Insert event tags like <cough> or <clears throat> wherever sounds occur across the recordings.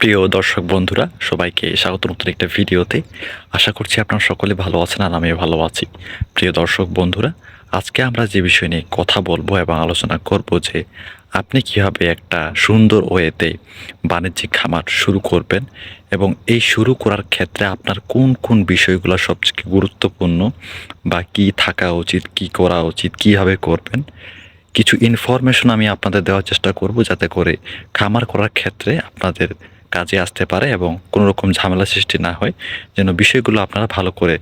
প্রিয় দর্শক বন্ধুরা, সবাইকে স্বাগত নতুন একটা ভিডিওতে। আশা করছি আপনারা সকলে ভালো আছেন আর আমিও ভালো আছি। প্রিয় দর্শক বন্ধুরা, আজকে আমরা যে বিষয় নিয়ে কথা বলব এবং আলোচনা করব যে আপনি কীভাবে একটা সুন্দর ওয়েতে বাণিজ্যিক খামার শুরু করবেন এবং এই শুরু করার ক্ষেত্রে আপনার কোন কোন বিষয়গুলো সবচেয়ে গুরুত্বপূর্ণ বা কি থাকা উচিত, কি করা উচিত, কীভাবে করবেন, কিছু ইনফরমেশন আমি আপনাদের দেওয়ার চেষ্টা করব যাতে করে খামার করার ক্ষেত্রে আপনাদের কাজে আসতে পারে এবং কোনো রকম ঝামেলা সৃষ্টি না হয়, যেন বিষয়গুলো আপনারা ভালো করে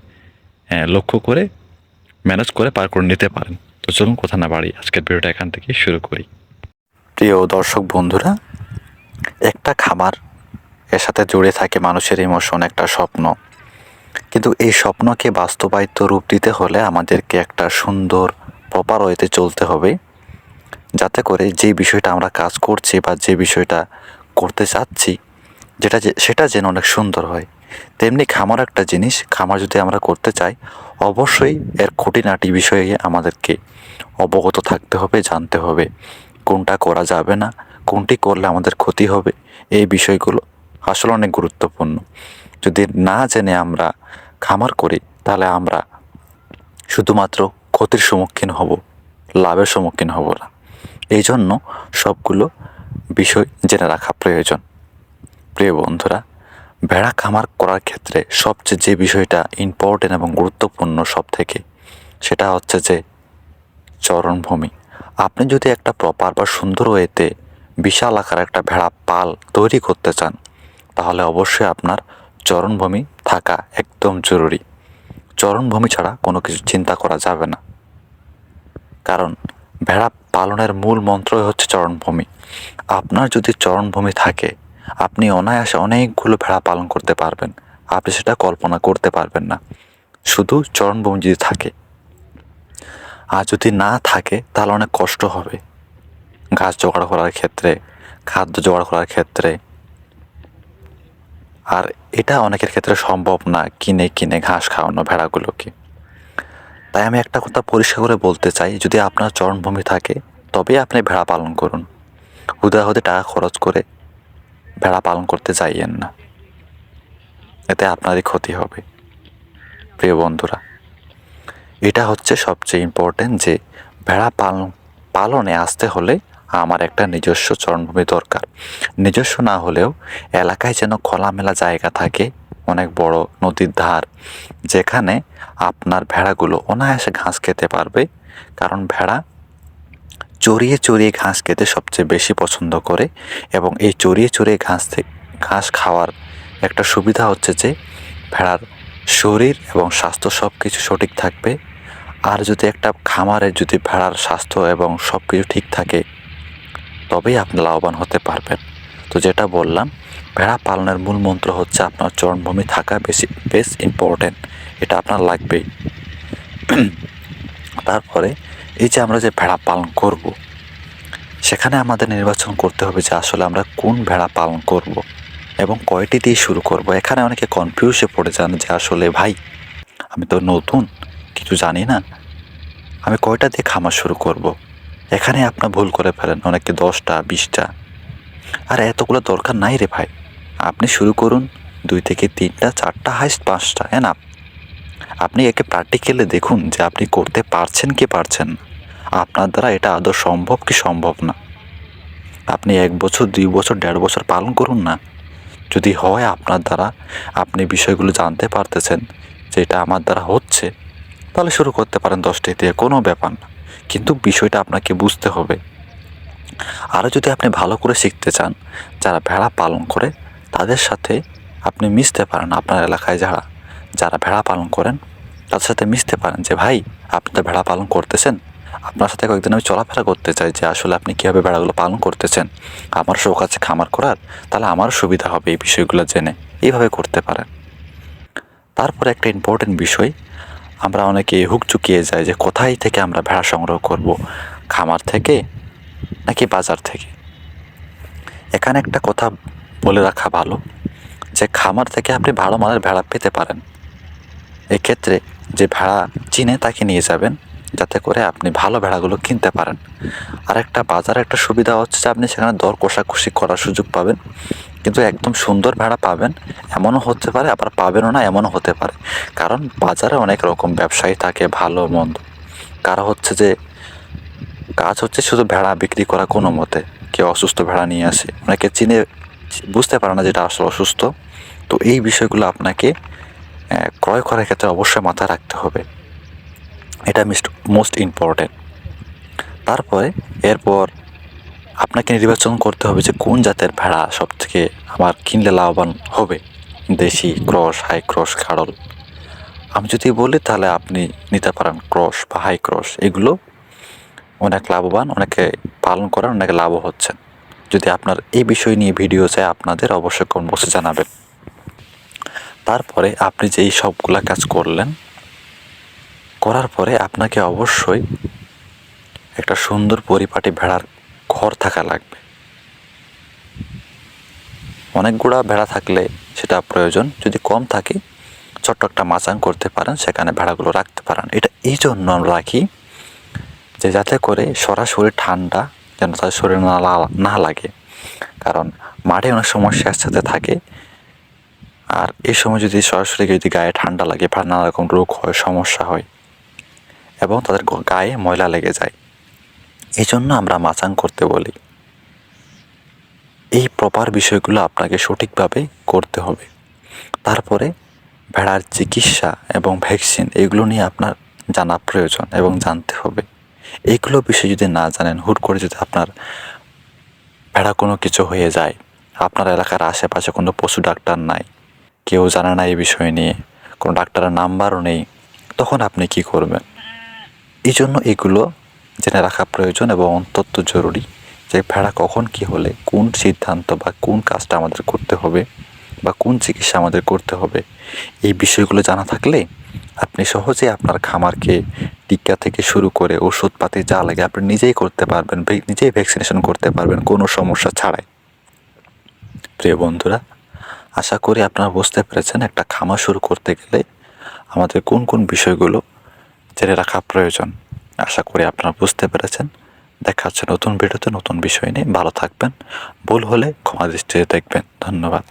লক্ষ্য করে, ম্যানেজ করে পার করে নিতে পারেন। তো চলুন কথা না বাড়ি আজকের ভিডিওটা এখান থেকে শুরু করি। প্রিয় দর্শক বন্ধুরা, একটা খাবার এর সাথে জড়িয়ে থাকে মানুষের ইমোশন একটা স্বপ্ন। কিন্তু এই স্বপ্নকে বাস্তবায়িত রূপ দিতে হলে আমাদেরকে একটা সুন্দর প্রপার ওয়েতে চলতে হবে, যাতে করে যে বিষয়টা আমরা কাজ করছি বা যে বিষয়টা করতে চাচ্ছি যেটা সেটা যেন অনেক সুন্দর হয়। তেমনি খামার একটা জিনিস, খামার যদি আমরা করতে চাই, অবশ্যই এর খুঁটিনাটি বিষয়ে আমাদেরকে অবগত থাকতে হবে, জানতে হবে। কোনটা করা যাবে না, কোনটি করলে আমাদের ক্ষতি হবে, এই বিষয়গুলো আসলে অনেক গুরুত্বপূর্ণ। যদি না জেনে আমরা খামার করি, তাহলে আমরা শুধুমাত্র ক্ষতির সম্মুখীন হব, লাভের সম্মুখীন হব না। এই জন্য সবগুলো বিষয় জেনে রাখা প্রয়োজন। প্রিয় বন্ধুরা, ভেড়া খামার করার ক্ষেত্রে সবচেয়ে যে বিষয়টা ইম্পর্টেন্ট এবং গুরুত্বপূর্ণ সব থেকে সেটা হচ্ছে যে চরণভূমি। আপনি যদি একটা প্রপার বা সুন্দর ওয়েতে বিশাল আকার একটা ভেড়া পাল তৈরি করতে চান, তাহলে অবশ্যই আপনার চরণভূমি থাকা একদম জরুরি। চরণভূমি ছাড়া কোনো কিছু চিন্তা করা যাবে না। কারণ, ভেড়া পালনের মূল মন্ত্রই হচ্ছে চরণভূমি। আপনার যদি চরণভূমি থাকে আপনি অনায়াসে অনেকগুলো ভেড়া পালন করতে পারবেন। আপনি সেটা কল্পনা করতে পারবেন না। শুধু চরণভূমি যদি থাকে। আর যদি না থাকে, তাহলে অনেক কষ্ট হবে। ঘাস জোগাড় করার ক্ষেত্রে, খাদ্য জোগাড় করার ক্ষেত্রে। আর এটা অনেকের ক্ষেত্রে সম্ভব না, কিনে কিনে ঘাস খাওয়ানো ভেড়াগুলোকে। তাই আমি একটা কথা পরিষ্কার করে বলতে চাই, যদি আপনার চরণভূমি থাকে, তবেই আপনি ভেড়া পালন করুন। উদাহরণে টাকা খরচ করে ভেড়া পালন করতে যাইয়েন না। এতে আপনারই ক্ষতি হবে। প্রিয় বন্ধুরা, এটা হচ্ছে সবচেয়ে ইম্পর্টেন্ট যে ভেড়া পালন পালনে আসতে হলে আমার একটা নিজস্ব চরণভূমি দরকার। নিজস্ব না হলেও এলাকায় যেন খোলামেলা জায়গা থাকে, অনেক বড় নদীর ধার, যেখানে আপনার ভেড়াগুলো অনায়াসে ঘাস খেতে পারবে। কারণ ভেড়া চড়িয়ে চড়িয়ে ঘাস খেতে সবচেয়ে বেশি পছন্দ করে এবং এই চড়িয়ে চড়িয়ে ঘাস ঘাস খাওয়ার একটা সুবিধা হচ্ছে যে ভেড়ার শরীর এবং স্বাস্থ্য সব কিছু সঠিক থাকবে। আর যদি একটা খামারে যদি ভেড়ার স্বাস্থ্য এবং সব কিছু ঠিক থাকে, তবেই আপনি লাভবান হতে পারবেন। তো যেটা বললাম, ভেড়া পালনের মূল মন্ত্র হচ্ছে আপনার চরণভূমি থাকা বেশি, বেশ ইম্পর্টেন্ট এটা আপনার লাগবেই। <clears throat> তারপরে এই যে আমরা যে ভেড়া পালন করব, সেখানে আমাদের নির্বাচন করতে হবে যে আসলে আমরা কোন ভেড়া পালন করব এবং কয়টি দিয়ে শুরু করব। এখানে অনেকে কনফিউজে পড়ে যান যে আসলে, ভাই, আমি তো নতুন, কিছু জানি না। আমি কয়টা দিয়ে খামার শুরু করব। এখানে আপনার ভুল করে ফেলেন, অনেকে দশটা, বিশটা। আর, এতগুলো দরকার নাই রে ভাই। আপনি শুরু করুন, দুই থেকে তিনটা, চারটা, হাইস্ট পাঁচটা না আপনি একে প্র্যাকটিক্যালি দেখুন যে আপনি করতে পারছেন কি পারছেন। আপনার দ্বারা এটা আদৌ সম্ভব কি সম্ভব না। আপনি এক বছর, দুই বছর, দেড় বছর পালন করুন না। যদি হয় আপনার দ্বারা আপনি বিষয়গুলো জানতে পারতেছেন যে এটা আমার দ্বারা হচ্ছে, তাহলে শুরু করতে পারেন দশটি দিয়ে, কোনো ব্যাপার না। কিন্তু বিষয়টা আপনাকে বুঝতে হবে। আরও যদি আপনি ভালো করে শিখতে চান, যারা ভেড়া পালন করে, তাদের সাথে আপনি মিশতে পারেন আপনার এলাকায় যারা। যারা ভেড়া পালন করেন, তাদের সাথে মিশতে পারেন যে, ভাই, আপনি তো ভেড়া পালন করতেছেন। আপনার সাথে কয়েকদিন আমি চলাফেরা করতে চাই যে, আসলে আপনি কীভাবে ভেড়াগুলো পালন করতেছেন? আমার শৌক আছে খামার করার, তাহলে আমার সুবিধা হবে এই বিষয়গুলো জেনে। এইভাবে করতে পারেন। তারপরে একটা ইম্পর্টেন্ট বিষয়, আমরা অনেকে হুক চুকিয়ে যাই যে, কোথায় থেকে আমরা ভেড়া সংগ্রহ করব? খামার থেকে নাকি বাজার থেকে? এখানে একটা কথা বলে রাখা ভালো যে, খামার থেকে আপনি ভালো মানের ভেড়া পেতে পারেন। এক্ষেত্রে যে ভেড়া চিনে তাকে নিয়ে যাবেন, যাতে করে আপনি ভালো ভেড়াগুলো কিনতে পারেন। আর একটা বাজারে, একটা সুবিধা হচ্ছে যে আপনি সেখানে দর কষাকষি করার সুযোগ পাবেন। কিন্তু একদম সুন্দর ভেড়া পাবেন, এমনও হতে পারে, আবার পাবেনও না, এমনও হতে পারে। কারণ বাজারে অনেক রকম ব্যবসায়ী থাকে, ভালো, মন্দ। কারও হচ্ছে যে কাজ হচ্ছে শুধু ভেড়া বিক্রি করা কোনো মতে। কেউ অসুস্থ ভেড়া নিয়ে আসে। অনেকে চিনে, বুঝতে পারে না যেটা আসলে অসুস্থ। তো এই বিষয়গুলো আপনাকে ক্রয় করার ক্ষেত্রে অবশ্যই মাথায় রাখতে হবে। এটা মোস্ট ইম্পর্টেন্ট। তারপরে, এরপর আপনাকে নির্বাচন করতে হবে যে কোন জাতের ভেড়া সব থেকে আমার কিনলে লাভবান হবে। দেশি, ক্রস, হাই ক্রস খাড়ল আমি যদি বলি তাহলে আপনি নিতে পারেন ক্রস বা হাই ক্রস। এগুলো অনেক লাভবান, অনেকে পালন করেন, অনেকে লাভও হচ্ছেন। যদি আপনার এই বিষয় নিয়ে ভিডিও চাই আপনাদের অবশ্যই কমেন্ট বক্সে জানাবেন। তারপরে আপনি যে এই সবগুলা কাজ করলেন, করার পরে আপনাকে অবশ্যই একটা সুন্দর পরিপাটি ভেড়ার ঘর থাকা লাগবে। অনেকগুলা ভেড়া থাকলে সেটা প্রয়োজন, যদি কম থাকে, ছোট্ট একটা মাচাং করতে পারেন, সেখানে ভেড়াগুলো রাখতে পারেন। এটা এই জন্য আমরা রাখি যে যাতে করে সরাসরি ঠান্ডা যেন তাদের শরীরে না লাগে। কারণ মাঠে অনেক সময় সাথে থাকে আর এই সময় যদি সরাসরি যদি গায়ে ঠান্ডা লাগে বা নানা রকম রোগ হয়, সমস্যা হয় এবং তাদের গায়ে ময়লা লেগে যায় এই জন্য আমরা মাচাং করতে বলি। এই প্রপার বিষয়গুলো আপনাকে সঠিকভাবে করতে হবে। তারপরে ভেড়ার চিকিৎসা এবং ভ্যাকসিন, এগুলো নিয়ে আপনার জানা প্রয়োজন এবং জানতে হবে। এইগুলো বিষয় যদি না জানেন, হুট করে যদি আপনার ভেড়া কোনো কিছু হয়ে যায়, আপনার এলাকার আশেপাশে কোনো পশু ডাক্তার নাই কেউ জানে না এই বিষয় নিয়ে, কোনো ডাক্তারের নাম্বারও নেই, তখন আপনি কি করবেন? এই জন্য এগুলো জেনে রাখা প্রয়োজন এবং অন্তত জরুরি যে ভেড়া কখন কি হলে, কোন সিদ্ধান্ত বা কোন কাজটা আমাদের করতে হবে বা কোন চিকিৎসা আমাদের করতে হবে, এই বিষয়গুলো জানা থাকলে আপনি সহজে আপনার খামারকে টিকা থেকে শুরু করে ওষুধপাতি যা লাগে আপনি নিজেই করতে পারবেন নিজেই ভ্যাকসিনেশন করতে পারবেন, কোনো সমস্যা ছাড়াই। প্রিয় বন্ধুরা আশা করি আপনারা বুঝতে পেরেছেন একটা খামা শুরু করতে গেলে আমাদের কোন কোন বিষয়গুলো জেনে রাখা প্রয়োজন। আশা করি আপনারা বুঝতে পেরেছেন। দেখা হচ্ছে নতুন ভিডিওতে নতুন বিষয় নিয়ে। ভালো থাকবেন। ভুল হলে ক্ষমা দৃষ্টিতে দেখবেন। ধন্যবাদ।